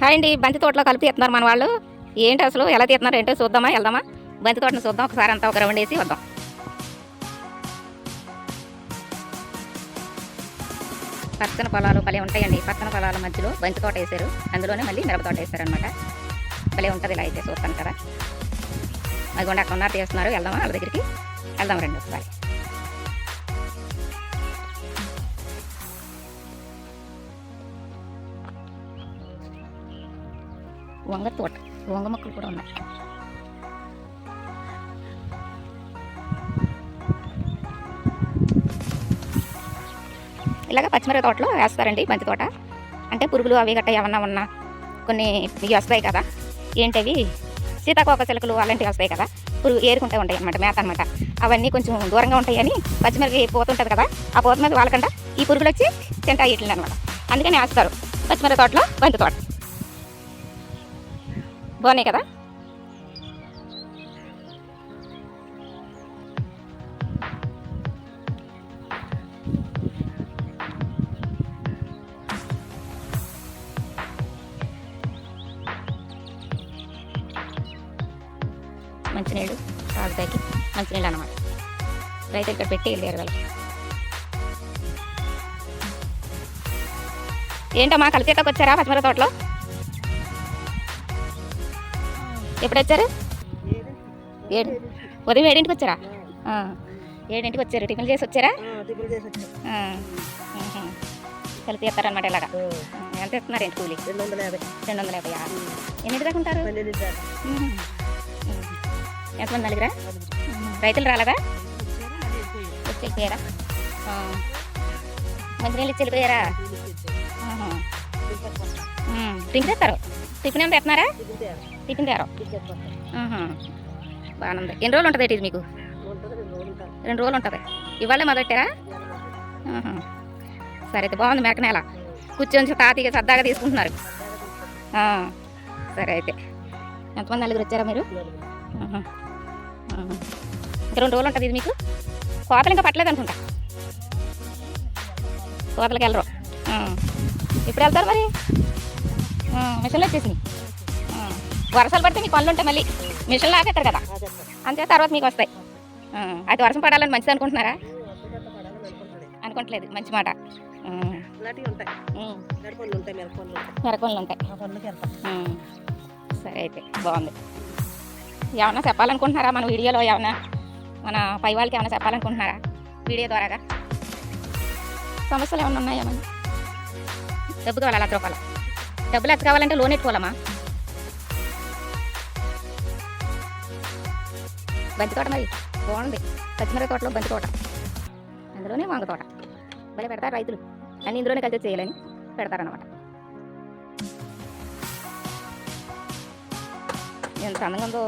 Hi అండి బంతి తోటలో కలిపి తీస్తున్నారు మన వాళ్ళు. ఏంటి అసలు ఎలా తీస్తున్నారు ఏంటో చూద్దామా వెళ్దామా? బంతి తోటను చూద్దాం ఒకసారి అంతా ఒక రౌండ్ వేసి వద్దాం. పచ్చని పొలాలు భలే ఉంటాయండి. పచ్చని పొలాల మధ్యలో బంతి తోట వేశారు. అందులోనే మళ్ళీ మిరప తోట వేశారు అనమాట భలే ఉంటుంది ఇలా అయితే చూస్తాను కదా అది కూడా అక్కడ ఉన్నారు తీస్తున్నారు. వెళ్దామా వాళ్ళ దగ్గరికి? వెళ్దాం రండి ఒకసారి. వంగ తోట వంగ మొక్కలు కూడా ఉన్నాయి. ఇలాగ పచ్చిమిరప తోటలో వేస్తారండి బంతి తోట. అంటే పురుగులు అవి గట్ట ఏమన్నా ఉన్నా కొన్ని ఇవి వస్తాయి కదా. ఏంటవి? సీతాకోక చిలుకలు అలాంటివి వస్తాయి కదా. పురుగు ఏరుకుంటూ ఉంటాయి అనమాట మేత అనమాట అవన్నీ కొంచెం దూరంగా ఉంటాయని పచ్చిమిరపకి పోతుంటుంది కదా ఆ పోత మీద వాళ్ళకంట ఈ పురుగులు వచ్చి తింటాయి ఇట్లని అనమాట అందుకని వేస్తారు పచ్చిమిరప తోటలో బంతి తోట. బాగున్నాయి కదా? మంచినీళ్ళు తాగుతాకి మంచినీళ్ళు అనమాట రైతులు ఇక్కడ పెట్టి వెళ్ళారు వాళ్ళు. ఏంటమ్మా కలిసేతకు వచ్చారా పచ్చిమిర తోటలో? ఎప్పుడు వచ్చారు ఏడు. ఉదయం ఏడింటికి వచ్చారా ఏడింటికి వచ్చారు? టిఫిన్ చేసి వచ్చారా. కలిసి ఇస్తారనమాట ఇలాగా. ఎంత ఇస్తున్నారు ఏంటి కూలి? రెండు వందల యాభై. రెండు వందల యాభై ఎన్నింటి దాకా ఉంటారు. ఎంతమంది నలుగురా? ఉహు. రైతులు రాలేదా? వచ్చి వెళ్ళిపోయారా ఆ. మంచినీళ్ళు ఇచ్చి వెళ్ళిపోయారా? ఆహా. ఉమ్. టిఫిన్ తెస్తారు టిఫిన్ ఏమైనా తెస్తున్నారా టిఫిన్ తేరా ఉంది ఎన్ని రోజులు ఉంటుంది ఇది మీకు? రెండు రోజులు ఉంటుంది. ఇవాళే మొదలెట్టారా. సరే అయితే బాగుంది మెరక నేల. కూర్చొని తాతీగా సరదాగా తీసుకుంటున్నారు. సరే అయితే. ఎంతమంది నలుగురు వచ్చారా మీరు. ఇంకా రెండు రోజులు ఉంటుంది ఇది మీకు? కోతలు ఇంకా పట్టలేదు అనుకుంటా. కోతలకు వెళ్ళరు. ఎప్పుడు వెళ్తారు మరి? మిషన్లు వచ్చేసినాయి. వర్షాలు పడితే మీకు పనులు ఉంటాయి మళ్ళీ. మిషన్లు ఆపేస్తారు కదా. అంతే తర్వాత మీకు వస్తాయి. అయితే వర్షం పడాలని మంచిది అనుకుంటున్నారా? అనుకోవట్లేదు మంచి మాట. ఇలాంటివి ఉంటాయి. సరే అయితే బాగుంది. ఏమన్నా చెప్పాలనుకుంటున్నారా మన వీడియోలో? ఏమన్నా మన పై వాళ్ళకి ఏమైనా చెప్పాలనుకుంటున్నారా వీడియో ద్వారాగా? సమస్యలు ఏమైనా ఉన్నాయా మన డబ్బు కావాలి లక్ష రూపాయలు? డబ్బులు లక్ష కావాలంటే లోన్ ఎట్టుకోవాలమ్మా. బంతి తోట మరి. బాగుంది. పచ్చిమిరపకాయ తోటలో బంతి తోట అందులోనే వంగ తోట. భలే పెడతారు రైతులు. అన్ని ఇందులోనే కలిసి చేయాలని పెడతారనమాట ఎంత అందంగా ఉందో